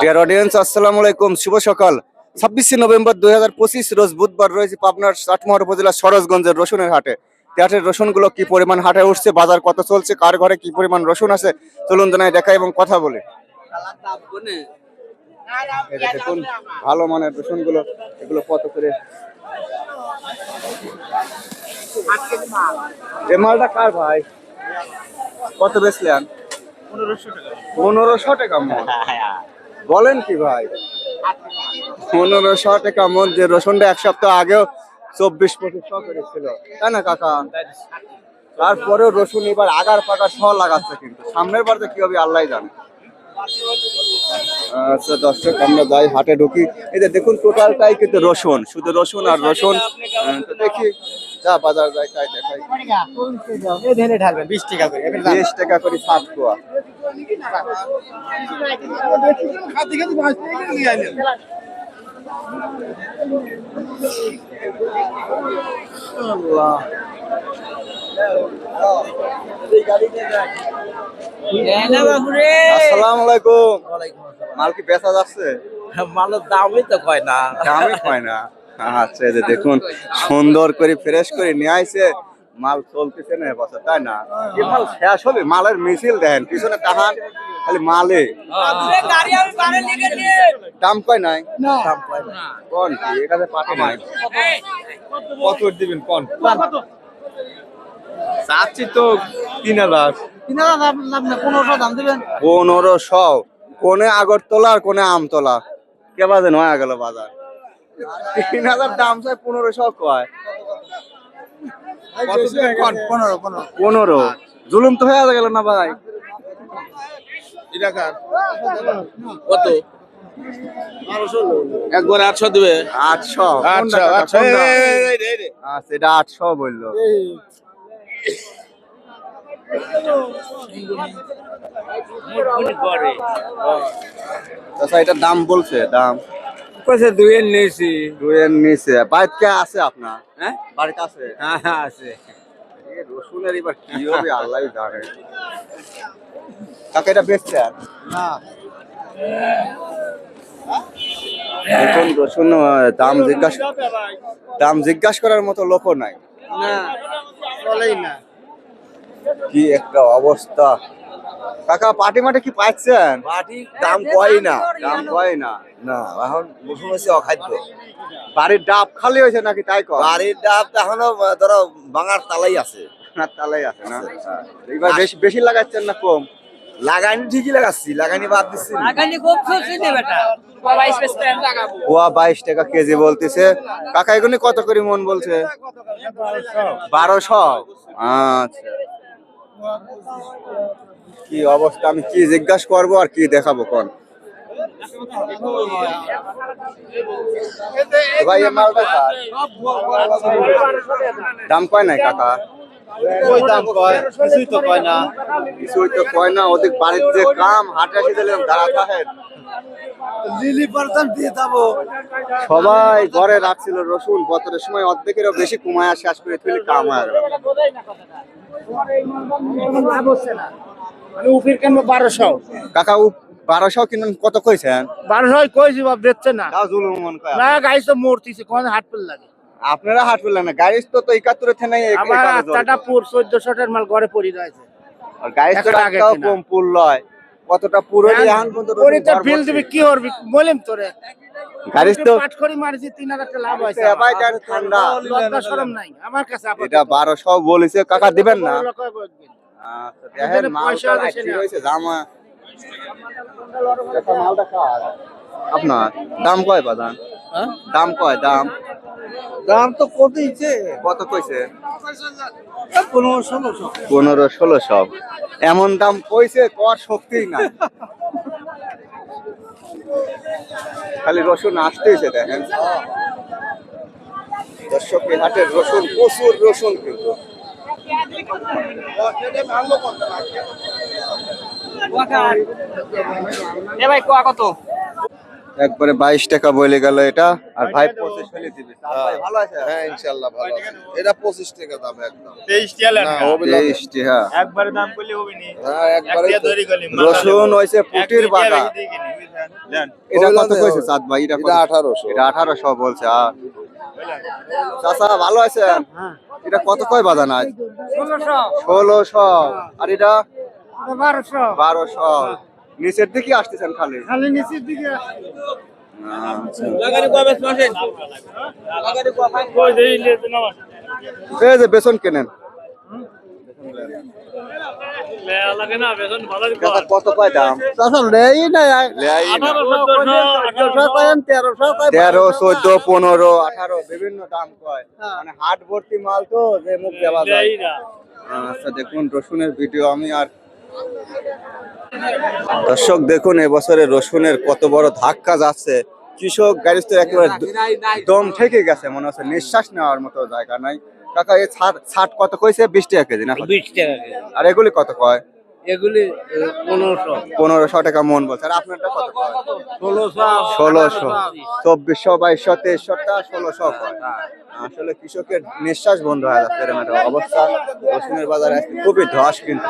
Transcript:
Dear audience আসসালামু আলাইকুম শুভ সকাল ছাব্বিশে নভেম্বর দুই হাজার পঁচিশ রোজ বুধবার রয়েছে পাবনার চাটমোহর উপজেলা সরোজগঞ্জের রসুনের হাটে। হাটের রসুনগুলো কি পরিমাণ হাটে উঠছে, বাজার কত চলছে, কার ঘরে কি পরিমাণ রসুন আছে, চলুন জানাই দেখা এবং কথা বলে। দেখুন, ভালো মানের রসুনগুলো, এগুলো কত করে? এ মালটা কার ভাই? কত বেচলেন? পনেরোশো টাকা। মন। বলেন কি ভাই? পনেরোশো টাকা মন যে রসুনটা এক সপ্তাহ আগেও চব্বিশ পঁচিশশো করে ছিল। তাই না, কাকা? তারপরেও রসুন এবার আগার পাকার সহ লাগাচ্ছে কিন্তু। সামনের বার কি হবে আল্লাহ জানে। আচ্ছা দর্শক, আমরা যাই হাটে ঢুকি। এই যে দেখুন টোটালটাই কিন্তু রসুন। শুধু রসুন আর রসুন দেখি যা বাজার যাই তাই দেখাই। বিশ টাকা করে বিশ টাকা করে সাত কোয়া। আসসালামু আলাইকুম। মাল কি বেচা যাচ্ছে? মালের দামই তো কয় না। দামই হয় না। আচ্ছা যে দেখুন সুন্দর করে ফ্রেশ করে নিয়ে আইছে। মাল চলতেছে না বছর তাই না? কি মাল শেষ হবে? মালের মিছিল দেন পিছনে তাহান খালি মালে। দাম কয় নাই? কোন কি? এখানে পাঠে নাই। কত দিবেন কোন? চাচ্ছি তো তিন হাজার। পনেরোশো দাম দেবেন। পনেরোশো। কোনে আগরতলা আর কোনে আমতলা? কে বাজে নয় গেল বাজার। তিন হাজার দাম চাই পনেরোশো কয়। পনেরো জুলুম তো হয়ে গেল না ভাই? কত? একবার আটশো দেবে। আটশো। আটশো আটশো। আচ্ছা এটা আটশো বলল। আচ্ছা এটার দাম বলছে দাম। কইছে দুইয়ের নিয়েছি দুয়ের নিচে কে আছে আপনার? হ্যাঁ? আছে? হ্যাঁ আছে। রসুনের এবার কি হবে জানে। কাকে এটা বেচছে আর? না। দেখুন রসুন দাম জিজ্ঞাসা দাম জিজ্ঞাসা করার মতো লোকও নাই। না চলেই না। কি একটা অবস্থা। কাকা পাটি মাটি কি পাচ্ছেন? পাটি দাম কয় না? দাম কয় না? না এখন বসুন হচ্ছে অখাদ্য। বাড়ির ডাব খালি হয়েছে নাকি তাই কর বাড়ির ডাব তো এখনও ধরো বাঙার তালাই আছে। তালাই আছে না? এবার বেশি বেশি লাগাচ্ছেন না কম? লাগানি ঠিকই লাগাচ্ছি লাগানি বাদ দিচ্ছি। না। আগানি খুব চলছে নে বেটা। বাইশ টাকা কেজি বলতেছে। কাকা এগুলি কত করে মন বলছে? বারোশো। আচ্ছা। কি অবস্থা আমি কি জিজ্ঞাসা করব আর কি দেখাবো কোন? ভাই মালটা দাম কয় নাই কাকা? ওই দাম কয় কিছুই তো কয় না। কিছুই তো কয় না ওদের বাড়ির যে কাম হাটে আসি দিলেন দাঁড়া থাকেন। লিলি দিয়ে যাব। সবাই ঘরে রাখছিল রসুন বছরের সময় অর্ধেকেরও বেশি কমায় শেষ করে তুলে কাম হয়ে গেল। মানে উফির কেন বারোশো। কাকা বারোশো কিনুন কত কইছেন? বারোশো কইছি বা বেচছে না। না গাড়ি তো মরতিছে কোন হাট পেল লাগে। আপনারা হাট পেলেন না। গাড়ি তো তো একাত্তরে আমার আটটা পুর চোদ্দশো মাল ঘরে পড়ি রয়েছে। গাড়ি তো কেনা। কম পুল লয়। কতটা পুরো এখন পর্যন্ত তো বিল কি করবি? বলিম তোরে। গাড়ি তো পাট করি মারিছি তিন হাজার টাকা লাভ ঠান্ডা লজ্জা শরম নাই। আমার কাছে এটা বারোশো বলেছে। কাকা দিবেন না? দেখেন মালটা জামা মালটা? আপনার দাম কয় হ্যাঁ? দাম কয় দাম? দাম তো কতইছে কত কইছে? পনেরো ষোলোশো পনেরো ষোলোশো এমন দাম কইছে কর শক্তি না খালি রসুন আসতেইছে দেখেন। দর্শক হাটের রসুন প্রচুর রসুন কিন্তু। ভাই কোয়া কত? একবারে বাইশ টাকা বলে গেল এটা আর ভাই পঁচিশ দিবে। ভালো আছে? হ্যাঁ ইনশাল্লাহ ভালো আছে। এটা পঁচিশ টাকা দাম একদম। তেইশ টিয়ালেন না হবে না। তেইশ টাকা একবারে দাম করলে হবে নি হ্যাঁ একবারে করলি রসুন হয়েছে পুটির বাগা। এটা কত কইছে চাঁদ ভাই? এটা এটা আঠারোশো। এটা আঠারোশো বলছে। চাচা ভালো আছেন? এটা কত কয় বাজান আজ? ষোলোশো। ষোলোশো। আর এটা? বারোশো। বারোশো। নিচের দিকে আসতেছেন খালি? খালি নিচের দিকে বেসন কেনেন? কত কয় দাম? লেই না তেরো চোদ্দ পনেরো আঠারো বিভিন্ন দাম কয়। মানে হাট ভর্তি মাল তো যে মুখ দেওয়া যায়। আচ্ছা দেখুন রসুনের ভিডিও আমি আর দর্শক দেখুন এবছরে রসুনের কত বড় ধাক্কা যাচ্ছে। কৃষক গাড়ি তো একেবারে দম থেকে গেছে মনে হচ্ছে নিঃশ্বাস নেওয়ার মতো জায়গা নাই। কাকা এই ছাট ছাট কত কইছে? বিশ টাকা কেজি না বিশ টাকা কেজি। আর এগুলি কত কয়? এগুলি পনেরোশো। পনেরোশো টাকা মন বলছে। আর আপনারটা কত কয়? ষোলোশো। ষোলোশো। চব্বিশশো বাইশশো তেইশশোটা ষোলোশো কয়? আসলে কৃষকের নিঃশ্বাস বন্ধ হয়ে যাচ্ছে এরকম একটা অবস্থা। রসুনের বাজারে খুবই ধস কিন্তু।